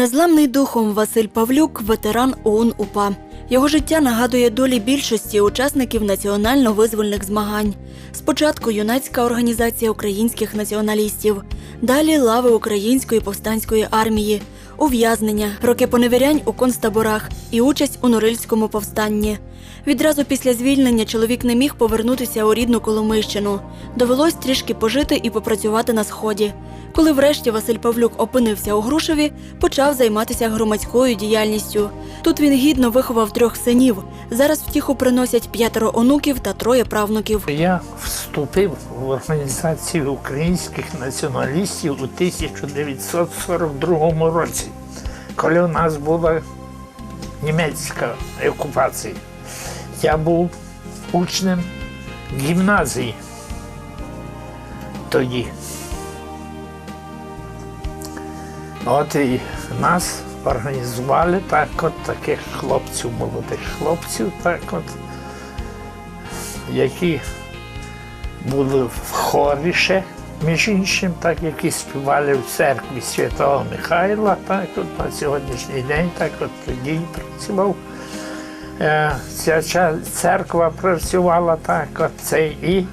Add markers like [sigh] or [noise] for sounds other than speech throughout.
Незламний духом Василь Павлюк ветеран ОУН УПА. Його життя нагадує долі більшості учасників національно-визвольних змагань. Спочатку юнацька організація українських націоналістів, далі лави української повстанської армії, ув'язнення, роки поневірянь у концтаборах і участь у Норильському повстанні. Відразу після звільнення чоловік не міг повернутися у рідну Коломийщину. Довелось трішки пожити і попрацювати на сході. Коли врешті Василь Павлюк опинився у Грушеві, почав займатися громадською діяльністю. Тут він гідно виховав трьох синів. Зараз втіху приносять п'ятеро онуків та троє правнуків. Я вступив в організацію українських націоналістів у 1942 році, коли у нас була німецька окупація. Я був учнем гімназії тоді. От і нас організували так, от таких хлопців, молодих хлопців, так от, які були в хорі ще, між іншим, так, які співали в церкві Святого Михайла, так от на сьогоднішній день, так от тоді працював. Е, Ця церква працювала так, це і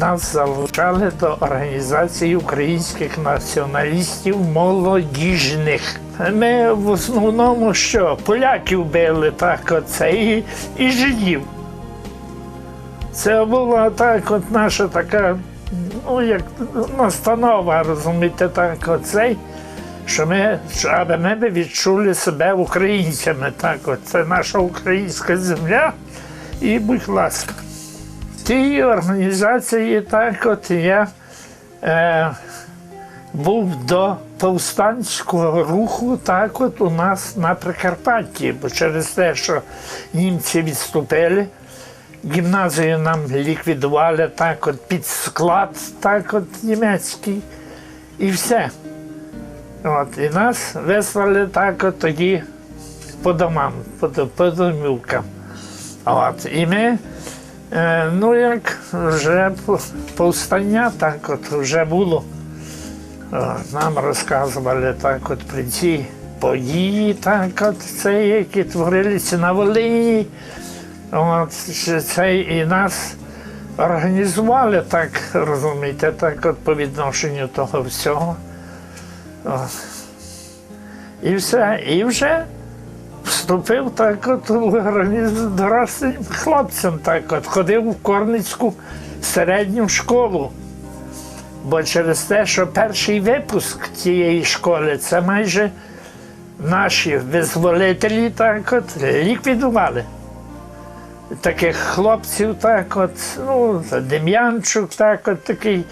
нас залучали до організації українських націоналістів молодіжних. Ми в основному що? Поляків били так, оце, і, і жидів. Це була так, от наша така, ну як настанова, розумієте, так, оцей, що ми, аби ми відчули себе українцями. Так, от, це наша українська земля. І будь ласка. В тій організації так от я е, був до повстанського руху так от у нас на Прикарпатті, бо через те, що німці відступили, гімназію нам ліквідували так от під склад, так от німецький, і все. От, і нас вислали так от тоді по домам, по, по домівкам. От, і ми, е, ну як вже по- повстання, так от вже було. Е, Нам розказували так от про ці події, так от це, які творилися на Волині. От, це і нас організували так, розумієте, так от по відношенню того всього. І все, і вже вступив так от в дорослим хлопцем, так от ходив в Корницьку середню школу. Бо через те, що перший випуск цієї школи це майже наші визволителі так от ліквідували. Таких хлопців, так от, ну, Дем'янчук, так от такий,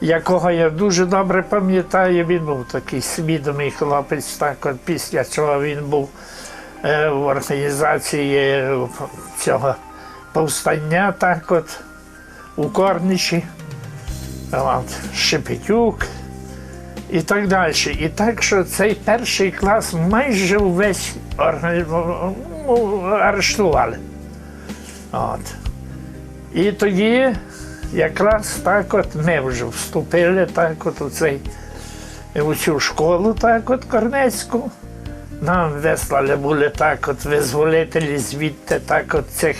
якого я дуже добре пам'ятаю, він був такий свідомий хлопець, так от після цього він був е, в організації цього повстання, так от, у Корничі. От, Шепетюк і так далі. І так, що цей перший клас майже увесь органі- ну, арештували. От. І тоді якраз так от ми вже вступили так от у, цей, у цю школу, так от Корнецьку. Нам вислали були так от визволителі звідти так от цих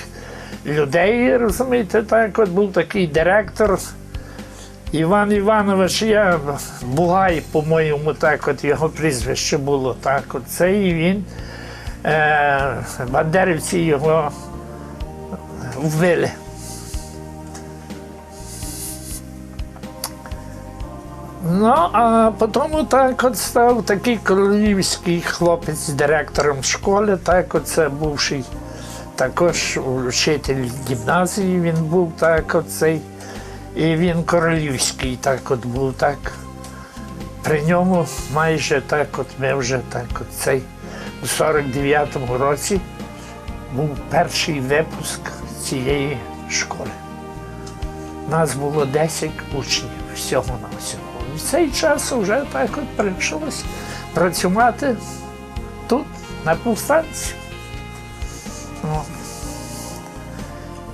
людей, розумієте, так от був такий директор. Іван Іванович, я Бугай, по-моєму, так от його прізвище було так. От це і він. Е, бандерівці його вбили. Ну, а потім так от став такий королівський хлопець директором школи, так от це бувший також вчитель гімназії, він був так оцей. І він королівський так от був так. При ньому майже так от ми вже так от цей у 49-му році був перший випуск цієї школи. Нас було 10 учнів всього на всього. В цей час вже так от прийшлося працювати тут, на повстанці.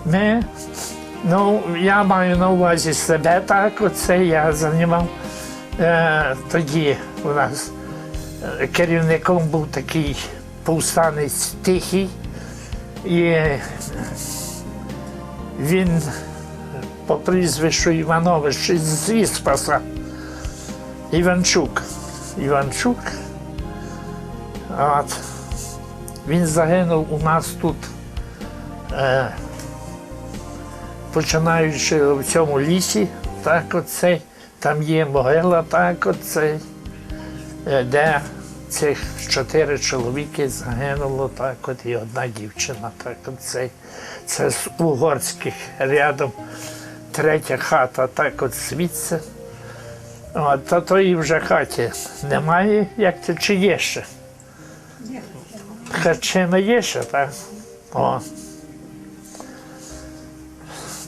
Ми Ну, я маю на увазі себе так, оце я займав е, тоді у нас Е, Керівником був такий повстанець тихий. І він по прізвищу Іванович з Іспаса. Іванчук. Іванчук. От. Він загинув у нас тут, е, починаючи в цьому лісі, так оцей, там є могила, так оцей, е, де цих чотири чоловіки загинуло, так от і одна дівчина, так оцей. Це з угорських рядом третя хата, так от звідси. От, та тої вже хаті немає, як це чи є ще? Харчина є ще, так? О.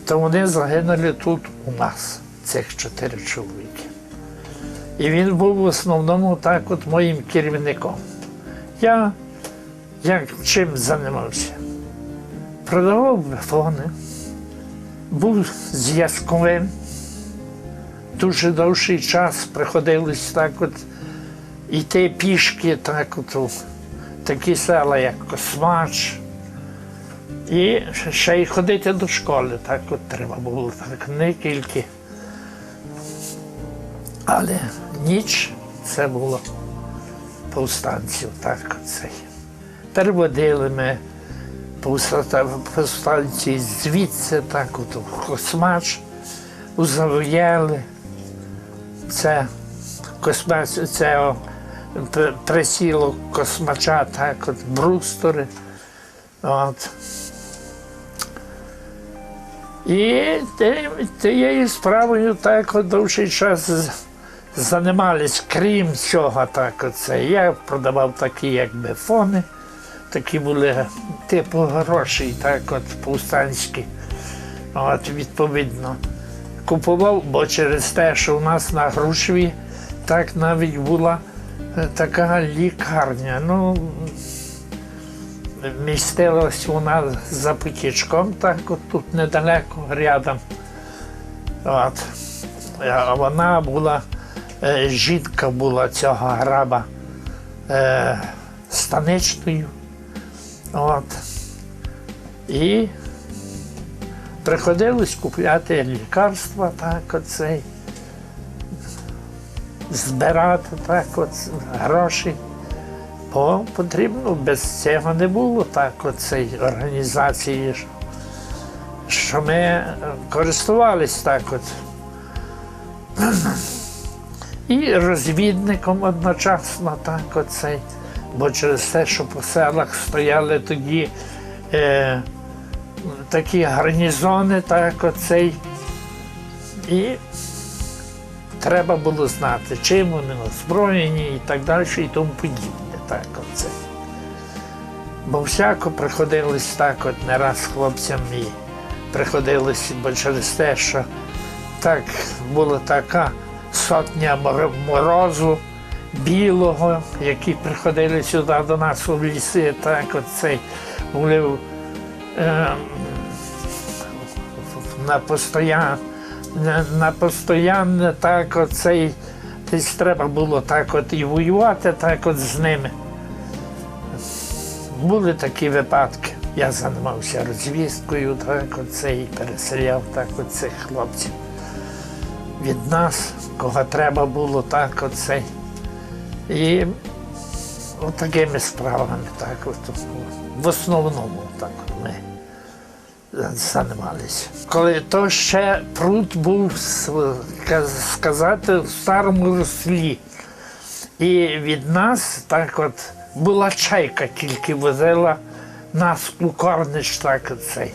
То вони загинули тут у нас, цих чотири чоловіки. І він був в основному так от моїм керівником. Я як чим займався? Продавав телефони, був зв'язковим. Дуже довший час приходилось так от йти пішки, так от такі села, як Космач. І ще й ходити до школи, так от треба було, так не тільки. Але ніч це було повстанців, так оцей. Переводили ми повста- повстанці звідси, так от у Космач, у Завоєли. Це космач, це присіло космача, так от брустори. От. І тією справою так от довший час займались, крім цього, так оце. Я продавав такі якби фони, такі були типу грошей, так от повстанські. От, відповідно. Купував, бо через те, що у нас на Грушеві так навіть була е, така лікарня. Ну, містилась вона за потічком, так от тут недалеко рядом. От. А вона була, е, жінка була цього граба е, станичною. От. І приходилось купляти лікарства, так оцей, збирати так от гроші. Бо потрібно без цього не було так оцей організації, що- ми користувались так от. І розвідником одночасно так оцей. Бо через те, що по селах стояли тоді е, такі гарнізони, так оцей. І треба було знати, чим вони озброєні і так далі, і тому подібне. Так, оце. Бо всяко приходилось так, от не раз хлопцям і приходилось, бо через те, що так була така сотня морозу білого, які приходили сюди до нас у ліси, так оцей були на постоян, на, постоянне так оцей. Десь треба було так от і воювати, так от з ними. Були такі випадки. Я займався розвісткою, так оце і переселяв так от цих хлопців. Від нас, кого треба було, так оце. І от справами, так от, в основному так ми займалися. Коли то ще пруд був сказати в старому руслі. І від нас так от була чайка, тільки возила нас у корнич, так цей.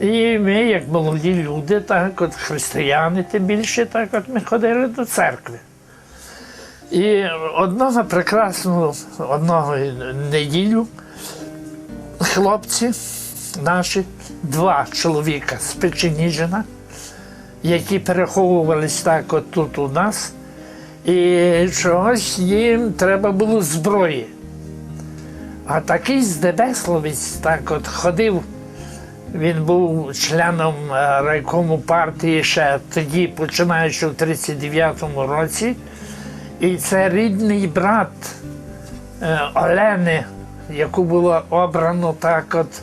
І ми, як молоді люди, так от християни, тим більше, так от ми ходили до церкви. І одного прекрасного одного неділю хлопці наші, два чоловіка з Печеніжина, які переховувались так от тут у нас, і чогось їм треба було зброї. А такий Здебесловець так от ходив. Він був членом е, райкому партії ще тоді, починаючи в 39-му році. І це рідний брат е, Олени, яку було обрано так от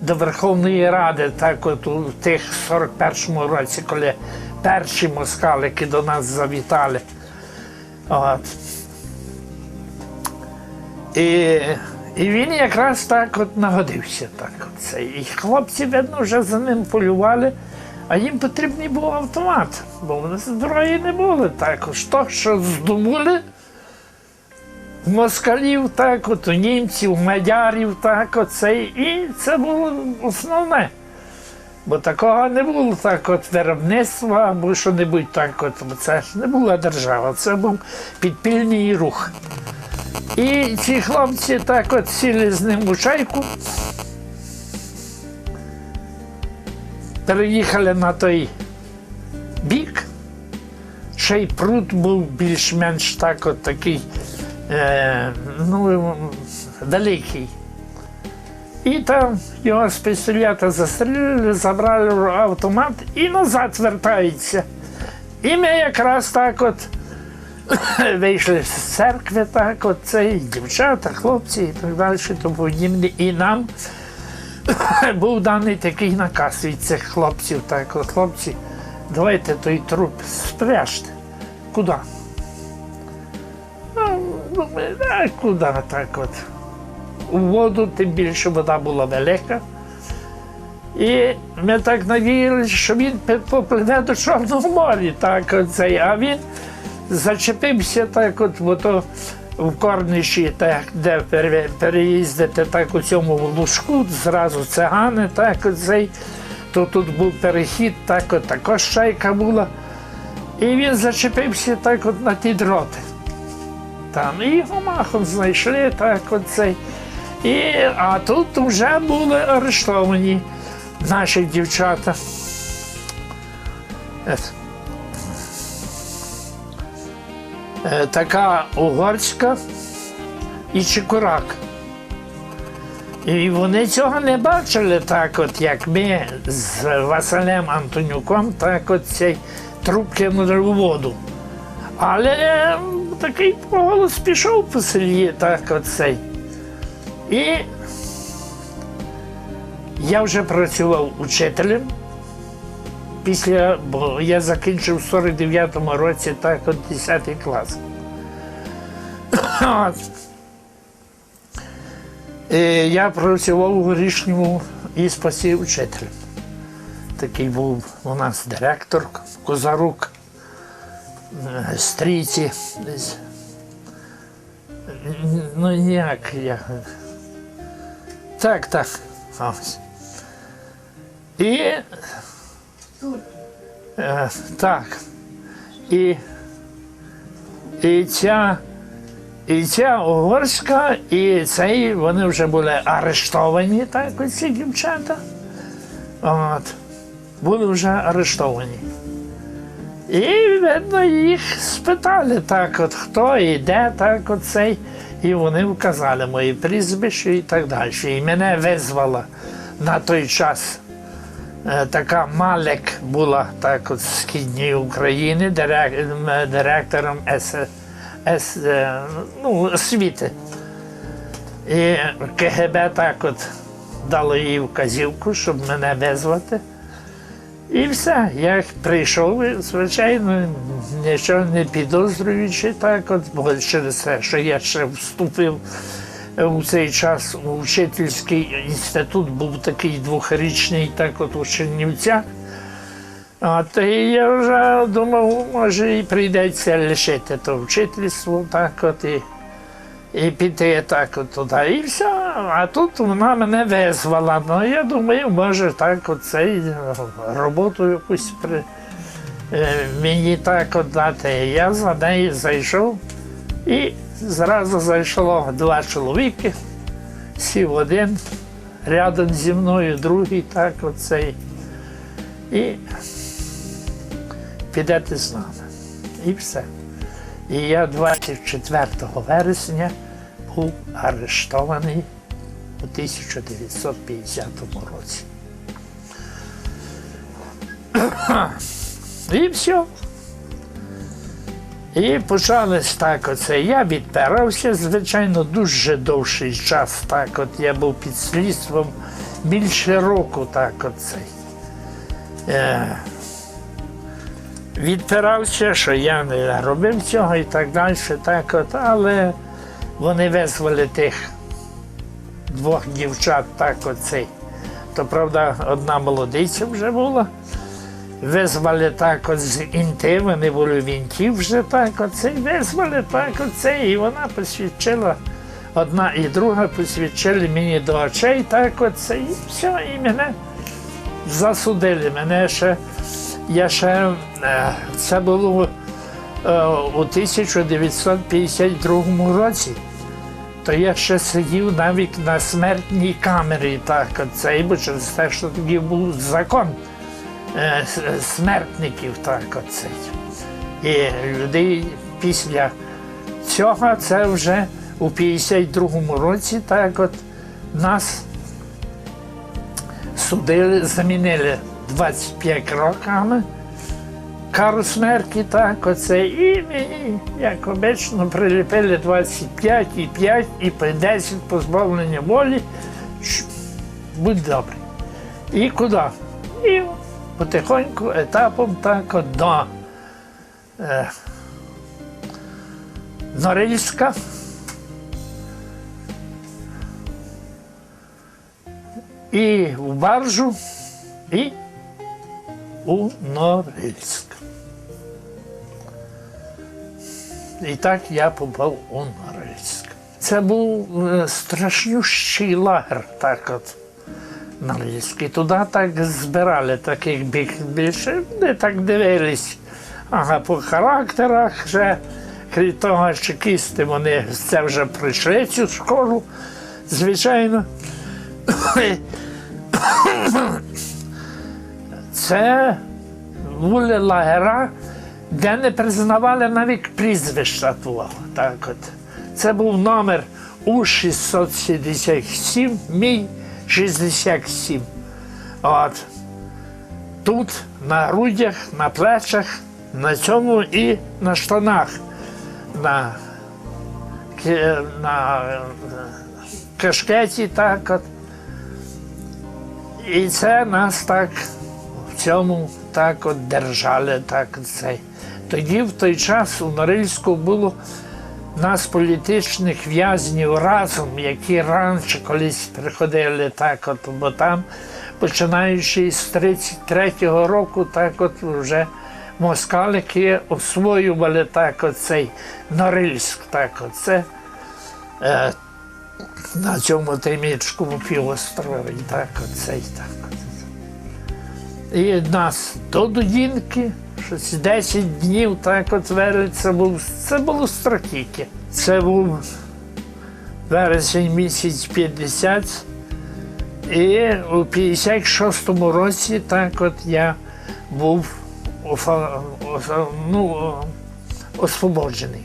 до Верховної Ради, так от у тих 41-му році, коли перші москалики до нас завітали. От. І, і він якраз так от нагодився. Так от це. І хлопці, видно, вже за ним полювали, а їм потрібний був автомат, бо вони зброї не були також. То, що здобули в москалів, так от, німців, мадярів, так от. І це було основне. Бо такого не було так от виробництва або що-небудь так от. Це не була держава, це був підпільний рух. І ці хлопці так от сіли з ним у чайку. Переїхали на той бік. Ще й пруд був більш-менш так от такий, е, ну, далекий. І там його з пістолета застрілили, забрали автомат і назад вертаються. І ми якраз так от [coughs] вийшли з церкви, так от це, і дівчата, хлопці і так далі, то подібне. І нам [coughs] був даний такий наказ від цих хлопців, так от хлопці, давайте той труп спряжте. Куди? Ну, а куди так от? У воду, тим більше вода була велика. І ми так надіялися, що він попливе до Чорного моря, так оцей, а він зачепився так, от бо то в корниші, так, де переїздити так у цьому лужку, зразу цигани, так оцей, то тут був перехід, так от також шайка була. І він зачепився так от на ті дроти. Там і його махом знайшли, так оцей. І, а тут вже були арештовані наші дівчата. Е, е, Така угорська і чекурак. І вони цього не бачили так, от як ми з Василем Антонюком, так от цей труп кинули у воду. Але е, такий голос пішов по селі, так от цей. І я вже працював учителем. Після, бо я закінчив в 49-му році так от 10 клас. І я працював у горішньому іспасі учителем. Такий був у нас директор Козарук, стрійці. Ну як я. Так, так. І. Е, так. І. І ця. І ця угорська, і цей, вони вже були арештовані, так, оці дівчата. От. Були вже арештовані. І, видно, їх спитали так, от хто і де, так от цей. І вони вказали мої прізвище і так далі. І мене визвала на той час. е, Така Малек була так от з східної України, директором С, С, е, ну, освіти. І КГБ так от дало їй вказівку, щоб мене визвати. І все. Я прийшов, звичайно, нічого не підозрюючи, так от, через те, що я ще вступив у цей час у вчительський інститут, був такий двохрічний, так от у Чернівцях. От, і я вже думав, може, і прийдеться лишити то вчительство, так от, і, і піти так от туди. І все. А тут вона мене визвала. Ну, я думаю, може так от цей роботу якусь при, е, мені так от дати. Я за нею зайшов і зразу зайшло два чоловіки, сів один, рядом зі мною, другий, так оцей. І підете з нами. І все. І я 24 вересня був арештований у 1950 році. І все. І почалось так оце. Я відпирався, звичайно, дуже довший час. Так, от я був під слідством більше року, так оцей. Відпирався, що я не робив цього і так далі, так от, але вони визвали тих двох дівчат, так оцей. То правда, одна молодиця вже була. Визвали так от з інти, вони були в інті вже так оце, визвали так оце, і вона посвідчила, одна і друга посвідчили мені до очей, так оце, і все, і мене засудили. Мене ще, я ще, е, це було е, у 1952 році. То я ще сидів навіть на смертній камері, так оце, бо через те, що тоді був закон е, смертників, так оце. І людей після цього це вже у 52-му році, так от нас судили, замінили 25 роками. Кару смерті, так, оце, і як обично, приліпили 25 і 5 і по 10 позбавлення волі. Будь добрий. І куди? І потихоньку, етапом так от до е, Норильська. І в баржу, і у Норильськ. І так я попав у Норильськ. Це був е, страшнющий лагер, так от. Норильський. Туди так збирали таких більше, де так дивились. Ага, по характерах вже, крім того, чекісти, вони це вже пройшли цю школу, звичайно. [coughs] Це були лагера, де не признавали навіть прізвища твого. Так от. Це був номер У-677, мій 67. От. Тут на грудях, на плечах, на цьому і на штанах. На, на е, кашкеті так от. І це нас так цьому так от держали. Так цей. Тоді в той час у Норильську було нас політичних в'язнів разом, які раніше колись приходили так, от, бо там, починаючи з 33-го року, так от вже москалики освоювали так оцей Норильськ, так оце. Е, на цьому Таймічському півострові, так оцей так. І нас до Дудінки, щось 10 днів, так от вели, це був, це було страхіття. Це був вересень місяць 50. І у 56-му році так от я був ну, освободжений.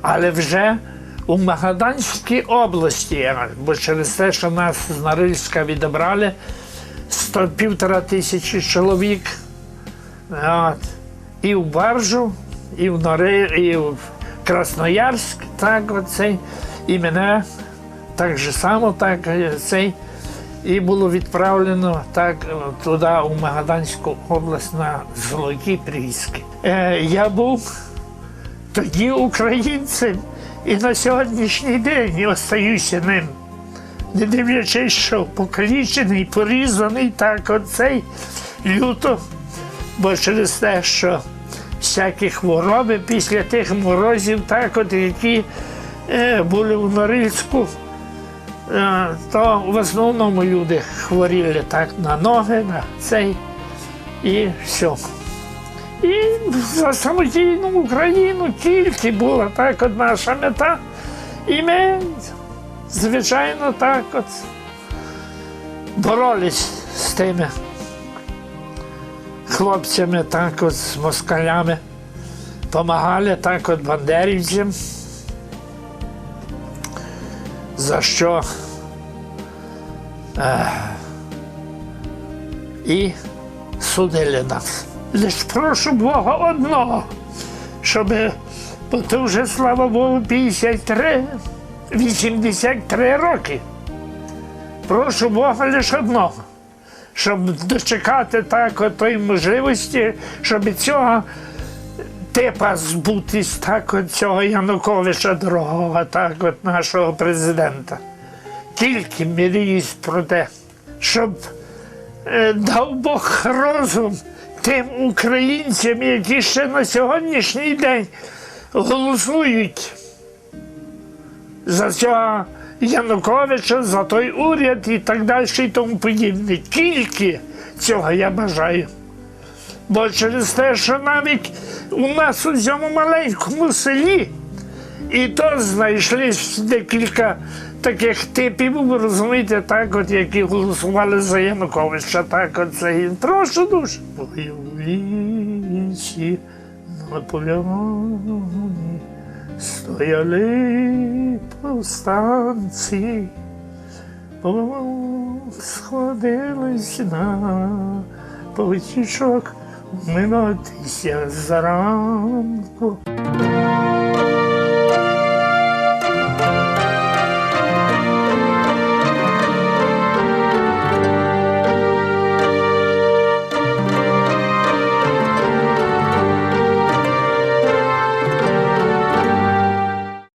Але вже у Магаданській області, бо через те, що нас з Норильська відібрали, півтора тисячі чоловік. От. І в Баржу, і в Нори, і в Красноярськ, так оцей, і мене так же само, так цей. І було відправлено так туди, у Магаданську область на Золоті Пріски. Е, я був тоді українцем і на сьогоднішній день остаюся ним. Не дивлячись, що покалічений, порізаний, так оцей люто, бо через те, що всякі хвороби після тих морозів, так от, які е, були в Норильську, е, то в основному люди хворіли так на ноги, на цей і все. І за самостійну Україну тільки була так от наша мета. І ми, звичайно, так от боролись з тими хлопцями, так от з москалями. Помагали так от бандерівцям. За що е, і судили нас. Лиш прошу Бога одного, щоб Бо то вже, слава Богу, 53, 83 роки. Прошу Бога лише одного, щоб дочекати так тої можливості, щоб цього типа збутись так от цього Януковича дорогого, так от нашого президента. Тільки мріюсь про те, щоб е, дав Бог розум тим українцям, які ще на сьогоднішній день голосують за цього Януковича, за той уряд і так далі, і тому подібне. Тільки цього я бажаю. Бо через те, що навіть у нас у цьому маленькому селі і то знайшли декілька таких типів, розумієте, так, от, які голосували за Януковича. Так, от це прошу дуже. Бойовиці Наполеоні стояли повстанці, сходились на потічок минутися зранку.